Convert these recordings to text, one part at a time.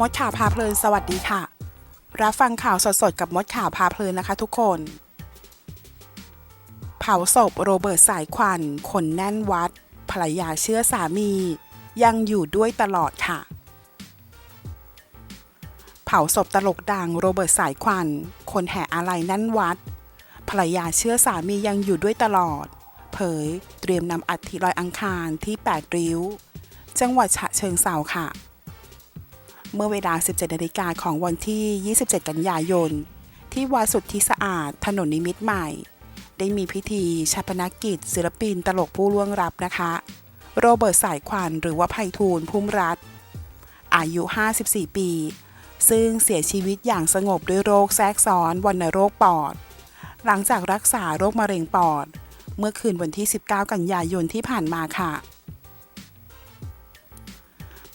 มดข่าวพาเพลินสวัสดีค่ะ รับฟังข่าวสดๆ กับมดข่าวพาเพลินนะคะทุกคน เผาศพโรเบิร์ตสายควันคนแน่นวัดภรรยาเชื่อสามี ยังอยู่ด้วยตลอดค่ะ เผาศพตลกดังโรเบิร์ตสายควัน คนแห่อาลัยแน่นวัด ภรรยาเชื่อสามียังอยู่ด้วยตลอด เผย เตรียมนำอัฐิลอยอังคารที่แปดริ้ว จังหวัดฉะเชิงเซาค่ะ เมื่อเวลา 17นาฬิกาของวันที่ 27 กันยายน ที่วัดสุทธิสะอาดถนนนิมิตใหม่ ได้มีพิธีชาปนกิจ ศิลปินตลกผู้ล่วงลับนะคะ โรเบิร์ตสายควันหรือว่าไพฑูรย์พุ่มรัฐอายุ 54 ปี ซึ่งเสียชีวิตอย่างสงบด้วยโรคแทรกซ้อนวัณโรคปอด หลังจากรักษาโรคมะเร็งปอด เมื่อคืนวันที่ 19 กันยายนที่ผ่านมาค่ะ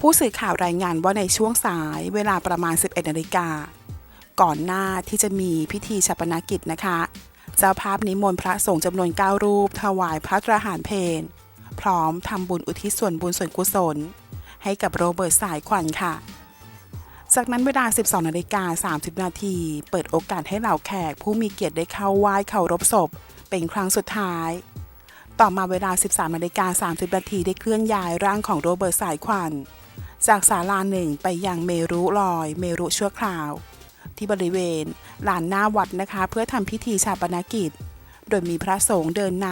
ผู้สื่อข่าวรายงานว่าในช่วงสายเวลาประมาณ 11นาฬิกา ก่อนหน้าที่จะมีพิธีชาปนกิจนะคะ เจ้าภาพนิมนต์พระสงฆ์จำนวน 9 รูป ถวายพระตราหารเพนพร้อมทำบุญอุทิศส่วนบุญส่วนกุศล ให้กับโรเบิร์ตสายควันค่ะ จากนั้นเวลา 12นาฬิกา30 นาที เปิดโอกาสให้เหล่าแขกผู้มีเกียรติได้เข้าไหว้เคารพศพ เป็นครั้งสุดท้ายต่อมาเวลา 13นาฬิกา30 นาทีได้เคลื่อนย้ายร่างของโรเบิร์ตสายควัน จากศาลาหนึ่งไปยังเมรุลอย เมรุชั่วคราว ที่บริเวณลานหน้าวัดนะคะ เพื่อทำพิธีชาปนกิจ โดยมีพระสงฆ์เดินน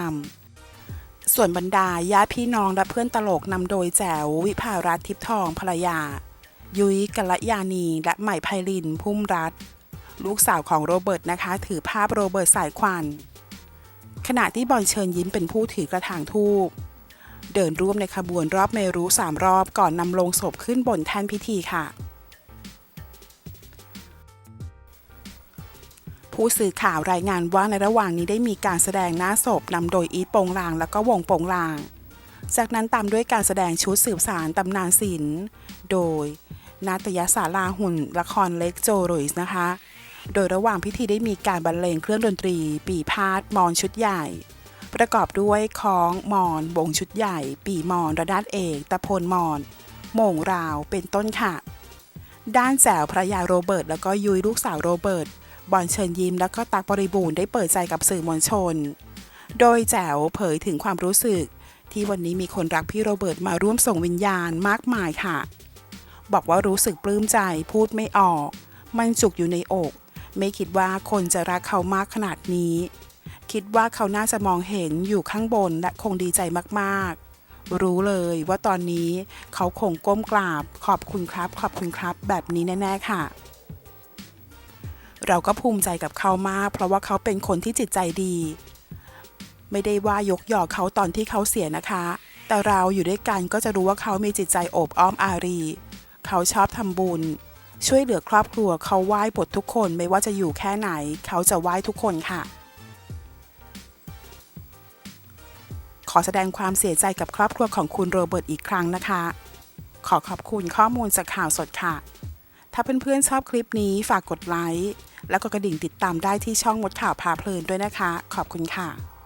ำส่วนบรรดาญาติพี่น้องและเพื่อนตลกนำโดยแจ๋ววิภารัตทิพย์ทองภรรยา ยุ้ยกัลยานีและใหม่ไพลินพุ่มรัตลูกสาวของโรเบิร์ตนะคะ ถือภาพโรเบิร์ตสายควัน ขณะที่บอลเชิญยิ้มเป็นผู้ถือกระถางทูบ เดินร่วมในขบวนรอบเมรุสามรอบก่อนนำลงศพขึ้นบนแท่นพิธีค่ะ ผู้สื่อข่าวรายงานว่าในระหว่างนี้ได้มีการแสดงหน้าศพนำโดยอีทโปงลางแล้วก็วงโปงลาง จากนั้นตามด้วยการแสดงชุดสืบสารตำนานศิลป์โดยนาตยศาลาหุ่นละครเล็กโจโรยส์นะคะ โดยระหว่างพิธีได้มีการบรรเลงเครื่องดนตรี ปีพาดมอนชุดใหญ่ ประกอบด้วยคล้องมอนวงชุดใหญ่ ปีมอนระนาดเอกตะโพนมอนโมงราวเป็นต้นค่ะ ด้านแจ๋วภรรยาโรเบิร์ตแล้วก็ยุ้ยลูกสาวโรเบิร์ตบอลเชิญยิ้มแล้วก็ตักบริบูรณ์ได้เปิดใจกับสื่อมวลชน โดยแจ๋วเผยถึงความรู้สึก ที่วันนี้มีคนรักพี่โรเบิร์ตมาร่วมส่งวิญญาณมากมายค่ะ บอกว่ารู้สึกปลื้มใจพูดไม่ออก มันจุกอยู่ในอก ไม่คิดว่าคนจะรักเขามากขนาดนี้ คิดว่าเขาน่าจะมองเห็นอยู่ข้างบนและคงดีใจมากๆ รู้เลยว่าตอนนี้เขาคงก้มกราบขอบคุณครับ ขอบคุณครับ แบบนี้แน่ ๆ ค่ะ เราก็ภูมิใจกับเขามาก เพราะว่าเขาเป็นคนที่จิตใจดี ไม่ได้ว่ายกยอเขาตอนที่เขาเสียนะคะ แต่เราอยู่ด้วยกันก็จะรู้ว่าเขามีจิตใจโอบอ้อมอารี เขาชอบทำบุญช่วยเหลือครอบครัวเขาไหว้บททุกคนไม่ว่าจะอยู่แค่ไหน เขาจะไหว้ทุกคนค่ะ ขอแสดงความเสียใจกับครอบครัวของคุณโรเบิร์ตอีกครั้งนะคะ ขอขอบคุณข้อมูลจากข่าวสดค่ะ ถ้าเพื่อนๆชอบคลิปนี้ฝากกดไลค์ แล้วก็กระดิ่งติดตามได้ที่ช่องมดข่าวพาเพลินด้วยนะคะ ขอบคุณค่ะ